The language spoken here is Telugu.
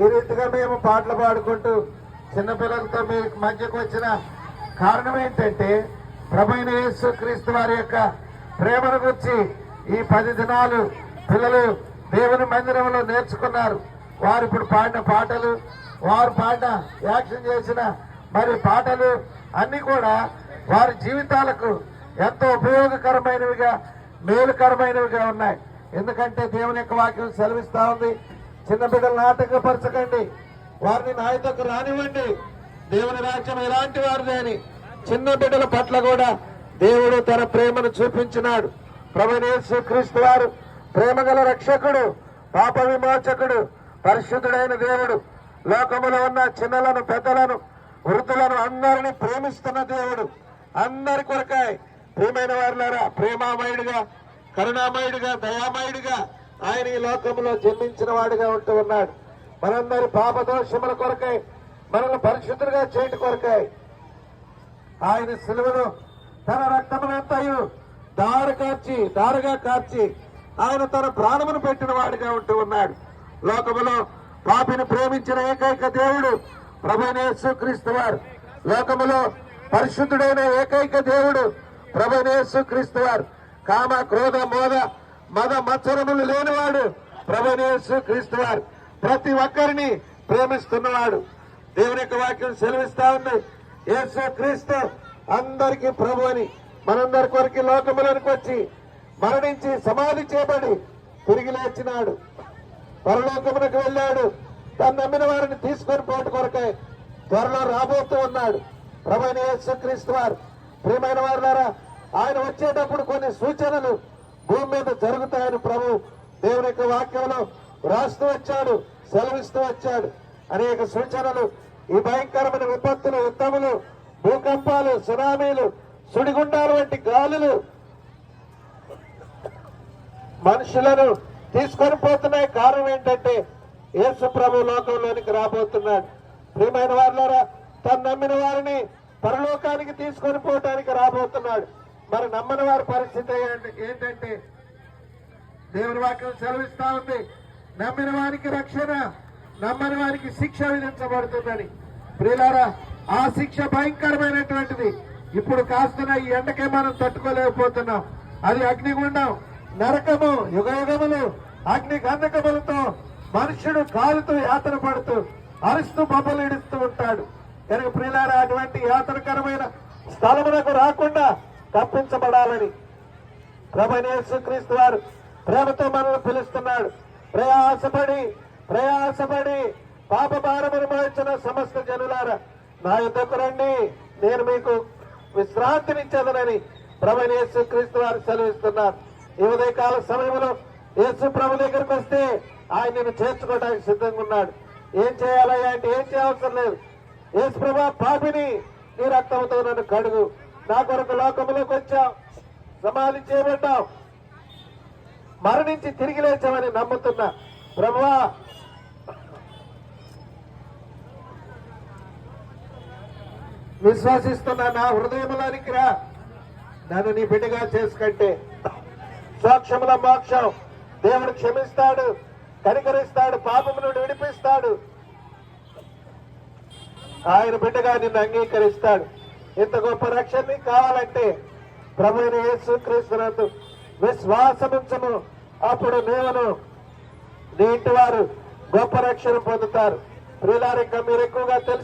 ఈ రీతిగా మేము పాటలు పాడుకుంటూ చిన్నపిల్లలతో మీ మధ్యకు వచ్చిన కారణం ఏంటంటే ప్రభైన యేసు క్రీస్తు వారి యొక్క ప్రేమను గురించి ఈ పది దినాలు పిల్లలు దేవుని మందిరంలో నేర్చుకున్నారు. వారు ఇప్పుడు పాడిన పాటలు వారు పాడిన యాక్షన్ చేసిన మరి పాటలు అన్ని కూడా వారి జీవితాలకు ఎంతో ఉపయోగకరమైనవిగా మేలుకరమైనవిగా ఉన్నాయి. ఎందుకంటే దేవుని యొక్క వాక్యం సెలవిస్తూ ఉంది. చిన్న బిడ్డలను ఆటంకపరచకండి వారిని నాయతకు రానివ్వండి. దేవుని రాజ్యం ఎలాంటి వారిదే అని చిన్న బిడ్డల పట్ల కూడా దేవుడు తన ప్రేమను చూపించినాడు. ప్రభునేసు క్రీస్తు వారు ప్రేమగల రక్షకుడు పాప విమోచకుడు పరిశుద్ధుడైన దేవుడు. లోకములో ఉన్న చిన్నలను పెద్దలను వృద్ధులను అందరినీ ప్రేమిస్తున్న దేవుడు. అందరి కొరకాయ ప్రేమైన వారులారా ప్రేమామయుడిగా కరుణామయుడిగా దయామయుడిగా ఆయన ఈ లోకంలో జన్మించిన వాడిగా ఉంటూ ఉన్నాడు. మనందరి పాపదోషముల కొరకై మనల్ని పరిశుద్ధులుగా చేయటి కొరకై ఆయన సిలువను తన రక్తమునంతయు దార కార్చి దారుగా కార్చి ఆయన తన ప్రాణమును పెట్టిన వాడిగా ఉంటూ ఉన్నాడు. లోకములో పాపిని ప్రేమించిన ఏకైక దేవుడు ప్రభునేసు క్రీస్తు వారు. లోకములో పరిశుద్ధుడైన ఏకైక దేవుడు ప్రభునేసు క్రీస్తు వారు. కామ క్రోధ మోద మద మత్సరములు లేనివాడు ప్రభునేసు క్రీస్తు వారు. ప్రతి ఒక్కరిని ప్రేమిస్తున్నవాడు. దేవుని యొక్క వాక్యం సెలవిస్తా ఉంది. యేసు క్రీస్తు అందరికీ ప్రభు అని మనందరి కొరకు లోకములోనికి వచ్చి మరణించి సమాధి చేయబడి తిరిగి లేచినాడు. పరలోకమునకు వెళ్ళాడు. తను నమ్మిన వారిని తీసుకొని పోటు కొరకై త్వరలో రాబోతూ ఉన్నాడు. ప్రభు అయిన యేసు క్రీస్తు వారు. ప్రియమైన వారు ఆయన వచ్చేటప్పుడు కొన్ని సూచనలు జరుగుతాయని ప్రభు దేవుని యొక్క వాక్యంలో రాస్తూ వచ్చాడు సెలవిస్తూ వచ్చాడు. అనేక సూచనలు ఈ భయంకరమైన విపత్తులు యుద్ధములు భూకంపాలు సునామీలు సుడిగుండాలు వంటి గాలులు మనుషులను తీసుకొని పోతున్నాయి. కారణం ఏంటంటే యేసు ప్రభు లోకంలోనికి రాబోతున్నాడు. ప్రియమైన వారులారా తను నమ్మిన వారిని పరలోకానికి తీసుకొని పోవటానికి రాబోతున్నాడు. మరి నమ్మని వారి పరిస్థితి ఏంటంటే దేవుని వాక్యం సెలవిస్తా ఉంది. నమ్మిన వారికి రక్షణ నమ్మని వారికి శిక్ష విధించబడుతుందని. ప్రియులారా ఆ శిక్ష భయంకరమైనటువంటిది. ఇప్పుడు కాస్తున్న ఈ ఎండకే మనం తట్టుకోలేకపోతున్నాం. అది అగ్నిగుండం నరకము యుగ యుగములు అగ్ని గంధకములతో మనుషుడు కాలుతూ యాతన పడుతూ అరుస్తూ బొబ్బలు ఇడుస్తూ ఉంటాడు. కనుక ప్రియులారా అటువంటి యాతనకరమైన స్థలమునకు రాకుండా తప్పించబడాలని ప్రభనేసు క్రీస్తు వారు ప్రేమతో మనల్ని పిలుస్తున్నాడు. ప్రయాసపడి ప్రయాసపడి పాప భారమును మార్చిన సమస్త జనులారా నా యుద్ధకు రండి. నేను మీకు విశ్రాంతినిచ్చేదనని యేసు క్రీస్తు వారు సెలవిస్తున్నారు. ఈ ఉదయకాల సమయంలో యేసు ప్రభు దగ్గరికి వస్తే ఆయన నేను చేర్చుకోవడానికి సిద్ధంగా ఉన్నాడు. ఏం చేయాలయ్యా అంటే ఏం చేయవసరం లేదు. యేసు ప్రభా పాపిని నీ రక్తంతో నన్ను కడుగు. నా కొరకు లోకంలోకి వచ్చావు. సమాధి చేయబడ్డావు. మరణించి తిరిగి లేచామని నమ్ముతున్నా ప్రభువా విశ్వసిస్తున్నా నా హృదయంలోనికి రా. నన్ను నీ బిడ్డగా చేసుకంటే సాక్ష్యముల మోక్షం దేవుడు క్షమిస్తాడు కనికరిస్తాడు పాపము నుండి విడిపిస్తాడు. ఆయన బిడ్డగా నిన్ను అంగీకరిస్తాడు. ఇంత గొప్ప రక్షణ కావాలంటే ప్రభుని యేసు క్రీస్తునందు విశ్వాసముంచము. అప్పుడు నేను నీ ఇంటి వారు గొప్ప రక్షణ పొందుతారు. ప్రియులారు ఇంకా మీరు ఎక్కువగా తెలుసు